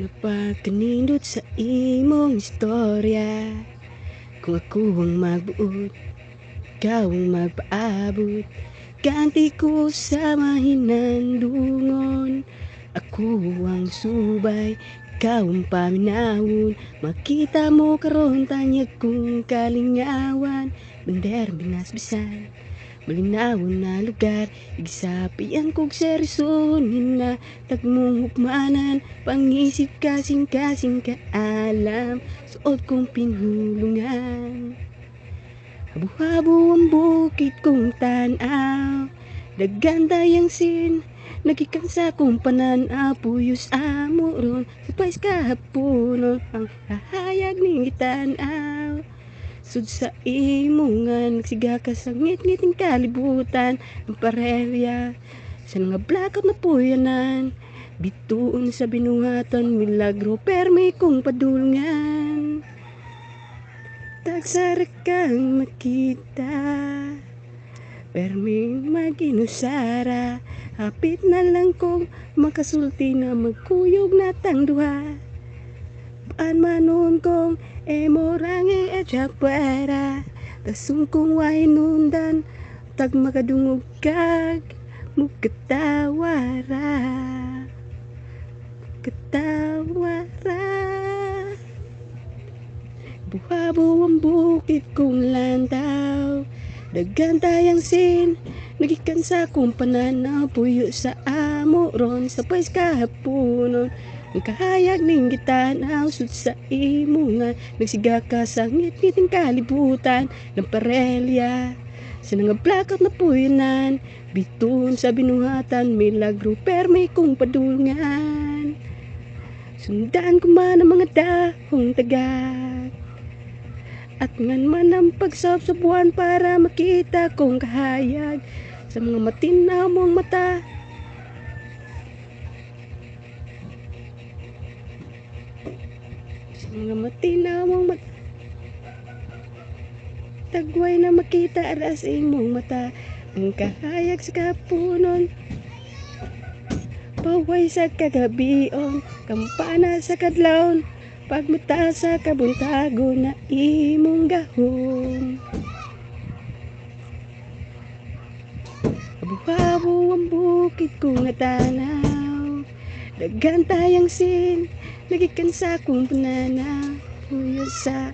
Napakanindot sa imong istorya. Kung ako ang magbuot Ikaw ang magpaabot. Ganti ko sa mahinandungon Ako ang subay Ikaw ang paminawon. Makita mo karon tanyag kong kalingawan Bender binasbisan Malinawon na lugar Igisapian kong serison Hina tagmong hukmanan. Pangisip kasing-kasing kaalam Suot kong pinulungan. Habo-habo ang bukid kong tanaw Daganda yang sin Nagikansa kong pananaw. Puyos amo ron Supais kahaponon Ang hahayag ning gitanaw Sud sa imungan Nagsiga ka sa ngit-ngiting kalibutan Ang parelya Sa nga blackout na puyanan. Bituon sa binuhatan Milagro permi kong padulngan. Tagsara kang makita Permi maginusara. Hapit na lang kong Makasulti na magkuyog na tang duha Baan manon kong Emorangi at japara Tasong kong wahinundan Tag makadungog kag Mukatawara Katawara Buhabo ang bukid kong lantaw Dagan tayang sin Nagikansa kong pananaw Puyo sa amo ron Sa pais kahaponon Ang kahayag ning gitanaw Sud sa imungan Nagsiga ka sa ngit-ngiting kalibutan Ng parelya. Sa nga blackout na puyanan Bitun sa binuhatan Milagro permi kong padulngan. Sundan ko man ang mga dahong tagak At ngan man ang pagsap sa buwan Para makita kong kahayag Sa mga matinaw mong mata. Sa mga matinaw mong mata Tagway na makita aras imong mata Ang kahayag sa kapunon. Paway sa kagabion Kampana sa kadlawon Pagmata sa kabuntago na imong gahon. Abu-abo ang bukid ko nga tanaw Dagan tayang sin Nagikan sa kong pananaw. Puyo sa